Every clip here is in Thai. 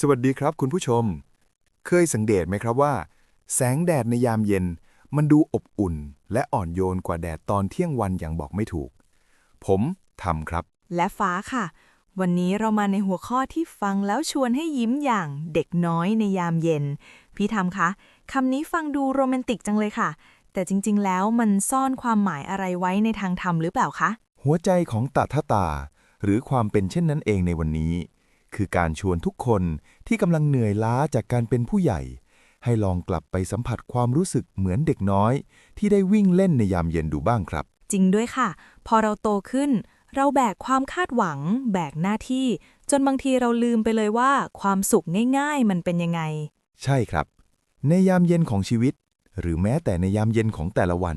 สวัสดีครับคุณผู้ชม เคยสังเกตไหมครับว่า แสงแดดในยามเย็น มันดูอบอุ่น และอ่อนโยนกว่าแดดตอนเที่ยงวันอย่างบอกไม่ถูก ผมทำครับ และฟ้าค่ะ วันนี้เรามาในหัวข้อที่ฟังแล้วชวนให้ยิ้มอย่างเด็กน้อยในยามเย็น พี่ทำคะคำนี้ฟังดูโรแมนติกจังเลยค่ะ แต่จริง ๆ แล้วมันซ่อนความหมายอะไรไว้ในทางธรรมหรือเปล่าคะ หัวใจของตถาตา หรือความเป็นเช่นนั้นเองในวันนี้ คือการชวนทุกคนที่กำลังเหนื่อยล้าจากการเป็นผู้ใหญ่ ให้ลองกลับไปสัมผัสความรู้สึกเหมือนเด็กน้อย ที่ได้วิ่งเล่นในยามเย็นดูบ้างครับ จริงด้วยค่ะ พอเราโตขึ้น เราแบกความคาดหวัง แบกหน้าที่ จนบางทีเราลืมไปเลยว่า ความสุขง่ายๆ มันเป็นยังไง ใช่ครับ ในยามเย็นของชีวิต หรือแม้แต่ในยามเย็นของแต่ละวัน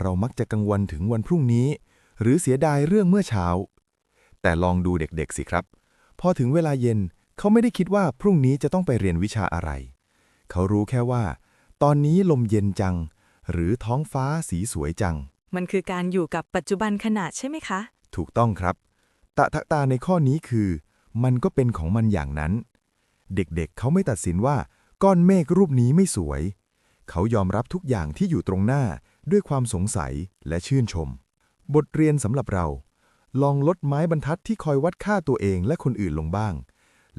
เรามักจะกังวลถึงวันพรุ่งนี้ หรือเสียดายเรื่องเมื่อเช้า แต่ลองดูเด็กๆสิครับ พอถึงเวลาเย็นเขาไม่ได้คิดว่าพรุ่งนี้จะต้องไปเรียนวิชาอะไร เขารู้แค่ว่า ตอนนี้ลมเย็นจัง หรือท้องฟ้าสีสวยจัง มันคือการอยู่กับปัจจุบันขนาดใช่ไหมคะ ถูกต้องครับ ตะทะตาในข้อนี้คือ มันก็เป็นของมันอย่างนั้น เด็กๆเเขาไม่ตัดสินว่า ก้อนเมฆรูปนี้ไม่สวย เขายอมรับทุกอย่างที่อยู่ตรงหน้าด้วยความสงสัยและชื่นชม บทเรียนสำหรับเรา ลองลดไม้บรรทัดที่คอยวัดค่าตัวเองและคนอื่นลงบ้าง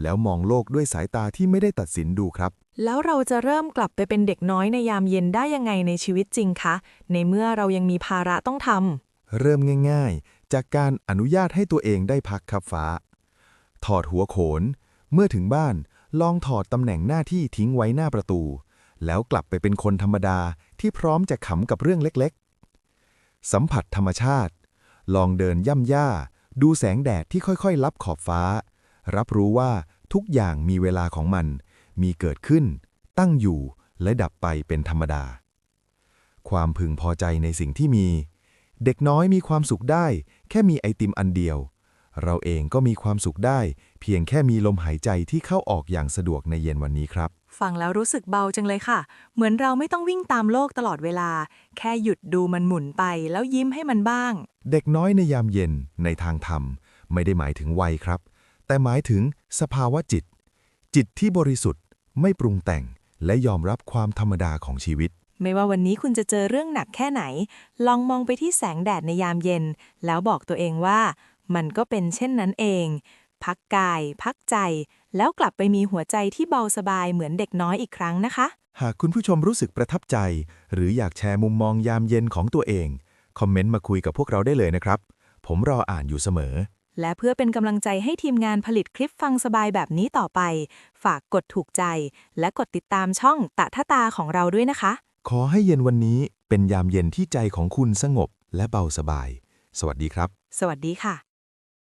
แล้วมองโลกด้วยสายตาที่ไม่ได้ตัดสินดูครับ แล้วเราจะเริ่มกลับไปเป็นเด็กน้อยในยามเย็นได้ยังไงในชีวิตจริงคะ ในเมื่อเรายังมีภาระต้องทำเริ่มง่ายๆ จากการอนุญาตให้ตัวเองได้พักครับฟ้า ถอดหัวโขน เมื่อถึงบ้าน ลองถอดตำแหน่งหน้าที่ทิ้งไว้หน้าประตู แล้วกลับไปเป็นคนธรรมดาที่พร้อมจะขำกับเรื่องเล็กๆ สัมผัสธรรมชาติ ลองเดินย่ำย่า ดูแสงแดดที่ค่อยๆ ลับขอบฟ้า รับรู้ว่าทุกอย่างมีเวลาของมัน มีเกิดขึ้น ตั้งอยู่และดับไปเป็นธรรมดา ความพึงพอใจในสิ่งที่มี เด็กน้อยมีความสุขได้ แค่มีไอติมอันเดียว เราเองก็มีความสุขได้ เพียงแค่มีลมหายใจที่เข้าออกอย่างสะดวกในเย็นวันนี้ครับ ฟังแล้วรู้สึกเบาจังเลยค่ะ เหมือนเราไม่ต้องวิ่งตามโลกตลอดเวลา แค่หยุดดูมันหมุนไปแล้วยิ้มให้มันบ้าง เด็กน้อยในยามเย็นในทางธรรม ไม่ได้หมายถึงวัยครับ แต่หมายถึงสภาวะจิต จิตที่บริสุทธิ์ ไม่ปรุงแต่ง และยอมรับความธรรมดาของชีวิตไม่ว่าวันนี้คุณจะเจอเรื่องหนักแค่ไหน ลองมองไปที่แสงแดดในยามเย็น แล้วบอกตัวเองว่า มันก็เป็นเช่นนั้นเอง พักกาย พักใจ แล้วกลับไปมีหัวใจที่เบาสบายเหมือนเด็กน้อยอีกครั้งนะคะ หากคุณผู้ชมรู้สึกประทับใจ หรืออยากแชร์มุมมองยามเย็นของตัวเอง คอมเมนต์มาคุยกับพวกเราได้เลยนะครับ ผมรออ่านอยู่เสมอ และเพื่อเป็นกำลังใจให้ทีมงานผลิตคลิปฟังสบายแบบนี้ต่อไป ฝากกดถูกใจ และกดติดตามช่องตะทะตาของเราด้วยนะคะ ขอให้เย็นวันนี้เป็นยามเย็นที่ใจของคุณสงบและเบาสบาย สวัสดีครับ สวัสดีค่ะ